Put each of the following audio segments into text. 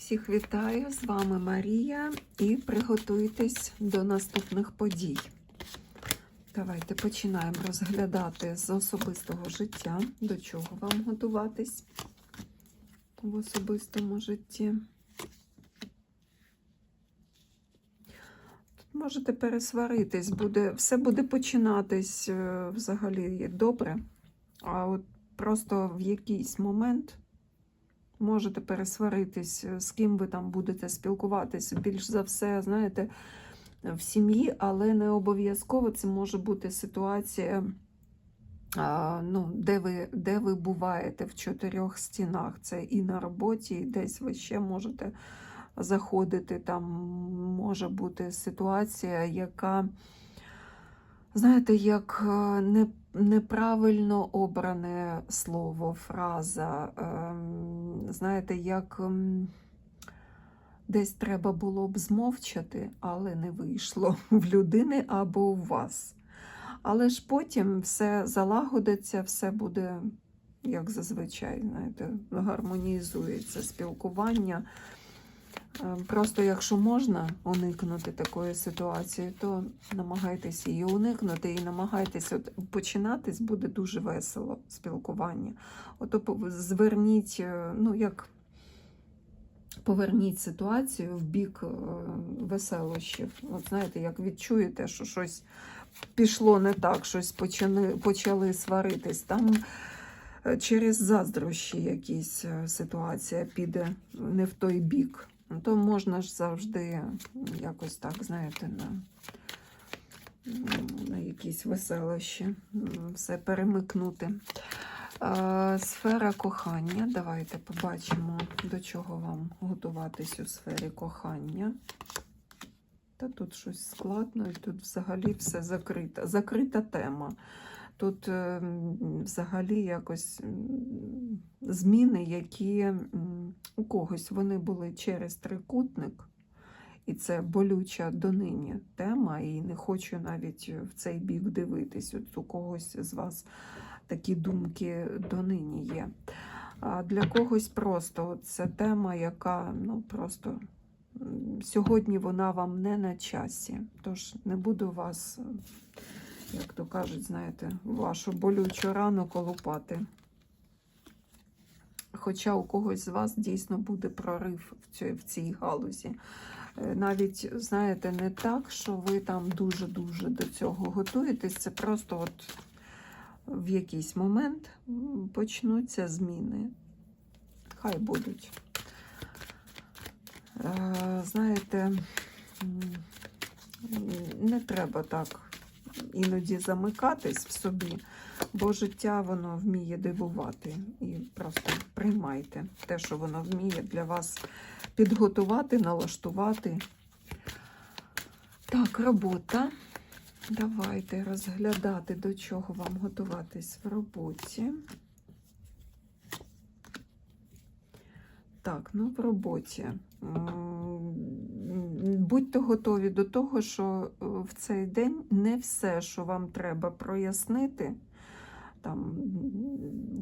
Всіх вітаю! З вами Марія і приготуйтесь до наступних подій. Давайте починаємо розглядати з особистого життя, до чого вам готуватись в особистому житті. Тут можете пересваритись, буде, все буде починатись е, взагалі добре, а от просто в якийсь момент можете пересваритись, е, з ким ви там будете спілкуватися. Більш за все, знаєте, в сім'ї, але не обов'язково це може бути ситуація, ну, де, ви, де ви буваєте в чотирьох стінах. Це і на роботі, і десь ви ще можете заходити. Там може бути ситуація, яка, знаєте, як е, не неправильно обране слово, фраза. ем, Знаєте, як ем, десь треба було б змовчати, але не вийшло в людини або у вас. Але ж потім все залагодиться, все буде, як зазвичай, знаєте, гармонізується спілкування. Е, Просто якщо можна уникнути такої ситуації, то намагайтесь її уникнути і намагайтесь от починатись буде дуже весело спілкування. Ото зверніть, е, ну як поверніть ситуацію в бік е, веселощів. От знаєте, як відчуєте, що щось пішло не так, щось почали, почали сваритись. Там через заздрощі якісь ситуація піде не в той бік. То можна ж завжди якось так, знаєте, на, на якісь веселощі все перемикнути. Сфера кохання. Давайте побачимо, до чого вам готуватись у сфері кохання. Та тут щось складно, і тут взагалі все закрита. Закрита тема. Тут е, взагалі якось зміни, які у когось вони були через трикутник, і це болюча донині тема, і не хочу навіть в цей бік дивитись. От у когось з вас такі думки донині є. А для когось просто це тема, яка ну просто сьогодні вона вам не на часі. Тож не буду вас, як то кажуть, знаєте, вашу болючу рану колупати. Хоча у когось з вас дійсно буде прорив в цій, в цій галузі. Е, Навіть, знаєте, не так, що ви там дуже-дуже до цього готуєтесь, це просто от в якийсь момент почнуться зміни. Хай будуть. Е, Знаєте, не треба так іноді замикатись в собі, бо життя воно вміє дивувати. І просто приймайте те, що воно вміє для вас підготувати, налаштувати. Так, робота. Давайте розглядати, до чого вам готуватись в роботі. Так, ну в роботі. Будьте готові до того, що е, в цей день не все, що вам треба прояснити, там,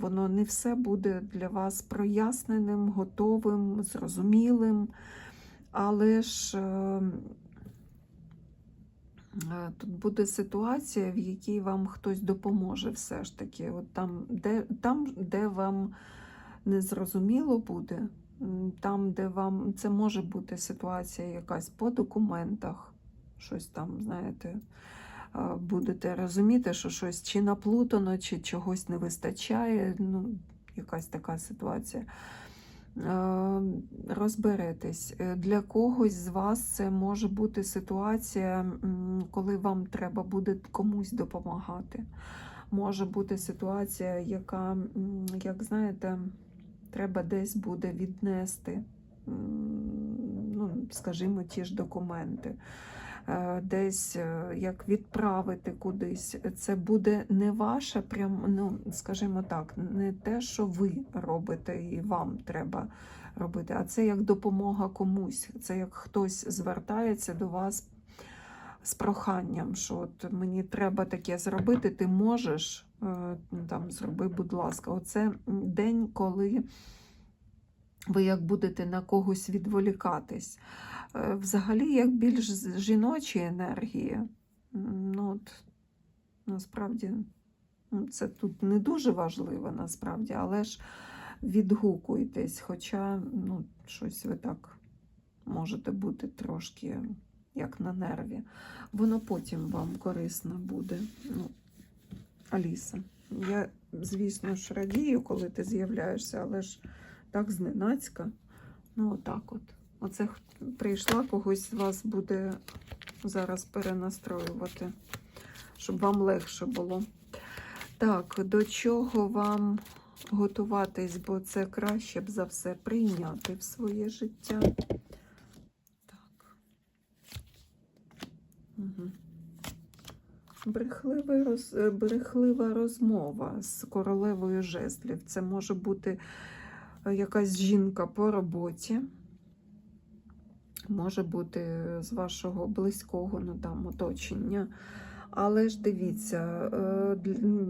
воно не все буде для вас проясненим, готовим, зрозумілим. Але ж е, Е, Тут буде ситуація, в якій вам хтось допоможе все ж таки. От там, де, там, де вам незрозуміло буде, там, де вам це може бути ситуація якась по документах, щось там, знаєте, будете розуміти, що щось чи наплутано, чи чогось не вистачає. Ну, якась така ситуація. Розберетесь. Е, Для когось з вас це може бути ситуація, коли вам треба буде комусь допомагати. Може бути ситуація, яка, як знаєте, треба десь буде віднести, ну, скажімо, ті ж документи. Е, Десь е, як відправити кудись, це буде не ваше, прям, ну, скажімо так, не те, що ви робите і вам треба робити, а це як допомога комусь. Це як хтось звертається до вас з проханням, що от мені треба таке зробити, ти можеш е, там зроби, будь ласка. Оце день, коли ви як будете на когось відволікатись. Е, Взагалі, як більш жіночі енергії, ну, от, насправді, ну, це тут не дуже важливо, насправді, але ж відгукуйтесь, хоча ну, щось ви так можете бути трошки як на нерві. Воно потім вам корисно буде. Ну, Аліса, я, звісно ж, радію, коли ти з'являєшся, але ж так зненацька. Ну, отак от. Оце прийшла, когось з вас буде зараз перенастроювати, щоб вам легше було. Так, до чого вам готуватись, бо це краще б за все прийняти в своє життя. Так. Угу. Брехливий роз... е, Брехлива розмова з королевою жезлів. Це може бути е, якась жінка по роботі. Може бути з вашого близького ну, там, оточення. Але ж дивіться, е,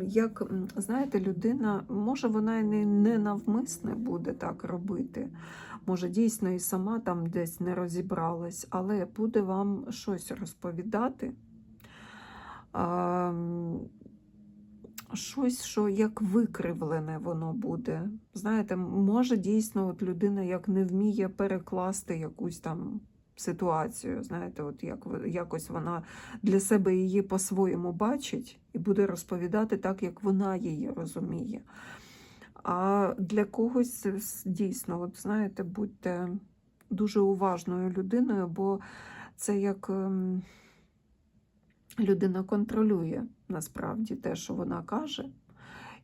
як знаєте, людина, може вона і не навмисне буде так робити. Може, дійсно і сама там десь не розібралась, але буде вам щось розповідати. А, щось, що як викривлене воно буде. Знаєте, може дійсно от людина як не вміє перекласти якусь там ситуацію. Знаєте, от як, якось вона для себе її по-своєму бачить і буде розповідати так, як вона її розуміє. А для когось дійсно, от знаєте, будьте дуже уважною людиною, бо це як ем, людина контролює насправді те, що вона каже.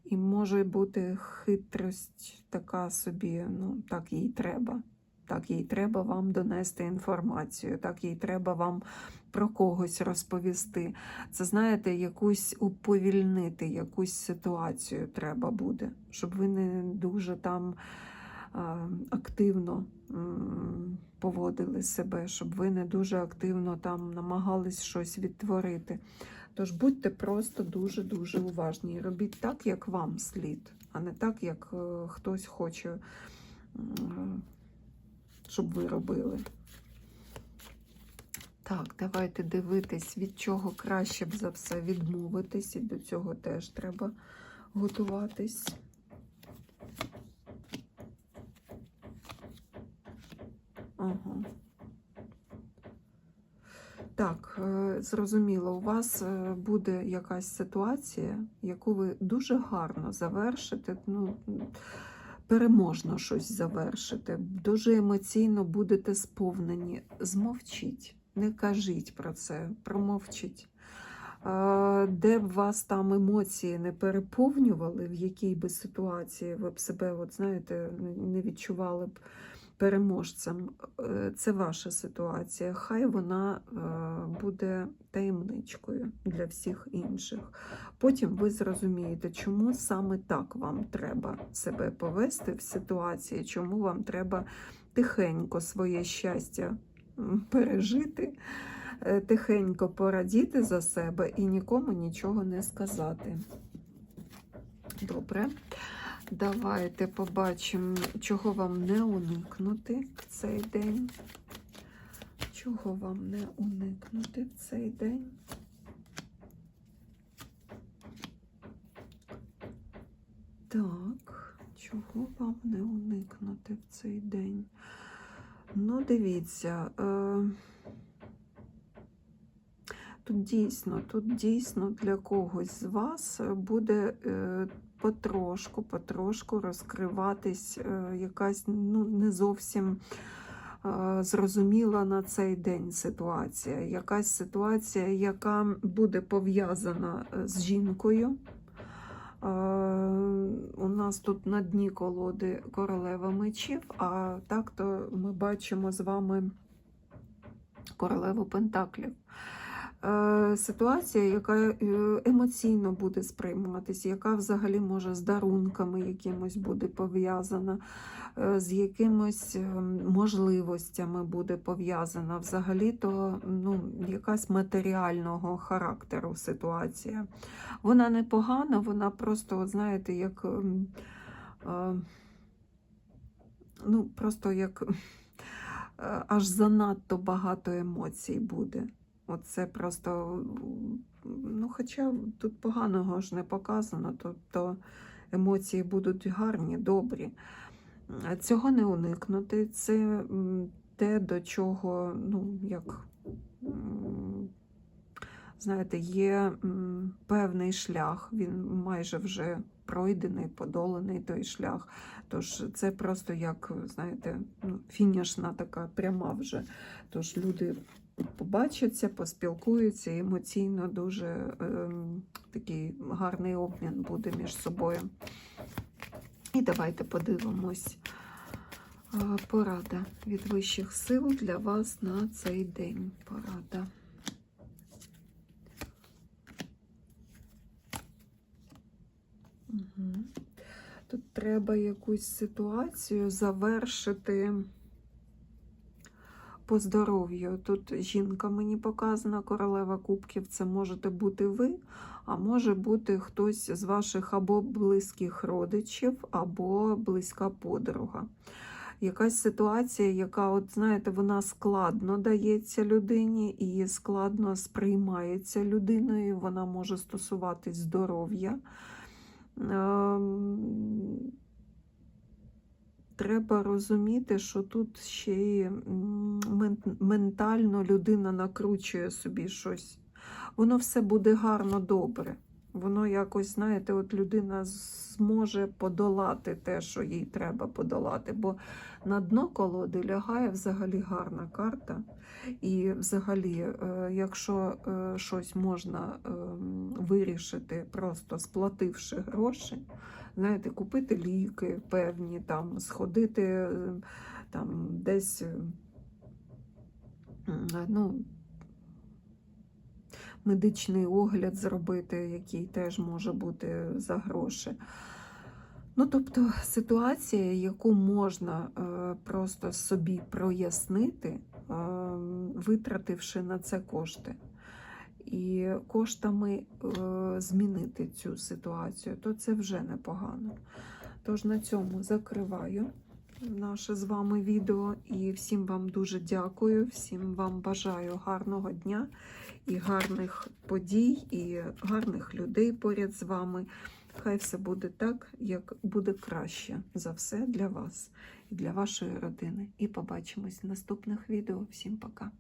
І може бути хитрость така собі, ну, так їй треба. Так їй треба вам донести інформацію, так їй треба вам про когось розповісти. Це, знаєте, якусь уповільнити, якусь ситуацію треба буде, щоб ви не дуже там активно поводили себе, щоб ви не дуже активно там намагались щось відтворити. Тож будьте просто дуже-дуже уважні робіть так, як вам слід, а не так, як е, хтось хоче, щоб ви робили. Так, давайте дивитись, від чого краще б за все відмовитись, і до цього теж треба готуватись. Так, е, зрозуміло, у вас е, буде якась ситуація, яку ви дуже гарно завершите, ну, переможно щось завершите, дуже емоційно будете сповнені. Змовчіть, не кажіть про це, промовчіть. Е, Де б вас там емоції не переповнювали, в якій би ситуації ви б себе, от знаєте, не відчували б переможцем. Е, Це ваша ситуація. Хай вона е, буде таємничкою для всіх інших. Потім ви зрозумієте, чому саме так вам треба себе повести в ситуації, чому вам треба тихенько своє щастя пережити, е, тихенько порадіти за себе і нікому нічого не сказати. Добре. Давайте побачимо, чого вам не уникнути в цей день. Чого вам не уникнути в цей день? Так, чого вам не уникнути в цей день? Ну, дивіться. Е... Тут дійсно, тут дійсно для когось з вас буде е, потрошку, потрошку розкриватись е, якась ну, не зовсім е, зрозуміла на цей день ситуація. Якась ситуація, яка буде пов'язана е, з жінкою. У нас тут на дні колоди королева мечів, а так то ми бачимо з вами королеву пентаклів. Е, Ситуація, яка е, емоційно буде сприйматися, яка взагалі може з дарунками якимось буде пов'язана, е, з якимось можливостями буде пов'язана. Взагалі-то ну, якась матеріального характеру ситуація. Вона не погана, вона просто, от знаєте, як ну, просто як аж занадто багато емоцій буде. Оце просто, ну, хоча тут поганого ж не показано, тобто емоції будуть гарні, добрі. Цього не уникнути. Це те, до чого, ну, як, знаєте, є певний шлях, він майже вже пройдений, подоланий той шлях. Тож це просто як, знаєте, ну, фінішна така пряма вже. Тож люди побачаться, поспілкуються, і емоційно дуже ем, такий гарний обмін буде між собою. І давайте подивимось. Е, Порада від вищих сил для вас на цей день. Порада. Угу. Тут треба якусь ситуацію завершити по здоров'ю. Тут жінка мені показана, королева кубків, це можете бути ви, а може бути хтось з ваших або близьких родичів, або близька подруга. Якась ситуація, яка, от знаєте, вона складно дається людині і складно сприймається людиною, вона може стосуватись здоров'я. Треба розуміти, що тут ще й ментально людина накручує собі щось. Воно все буде гарно добре. Воно якось, знаєте, от людина зможе подолати те, що їй треба подолати. Бо на дно колоди лягає взагалі гарна карта. І взагалі, е, якщо е, щось можна ем, вирішити, просто сплативши гроші, знаєте, купити ліки певні, там, сходити е, там, десь, е, ну, медичний огляд зробити, який теж може бути за гроші. Ну, тобто ситуація, яку можна е, просто собі прояснити, е, витративши на це кошти. І коштами е, змінити цю ситуацію, то це вже непогано. Тож на цьому закриваю наше з вами відео і всім вам дуже дякую, всім вам бажаю гарного дня і гарних подій, і гарних людей поряд з вами. Хай все буде так, як буде краще за все для вас і для вашої родини. І побачимось в наступних відео. Всім пока!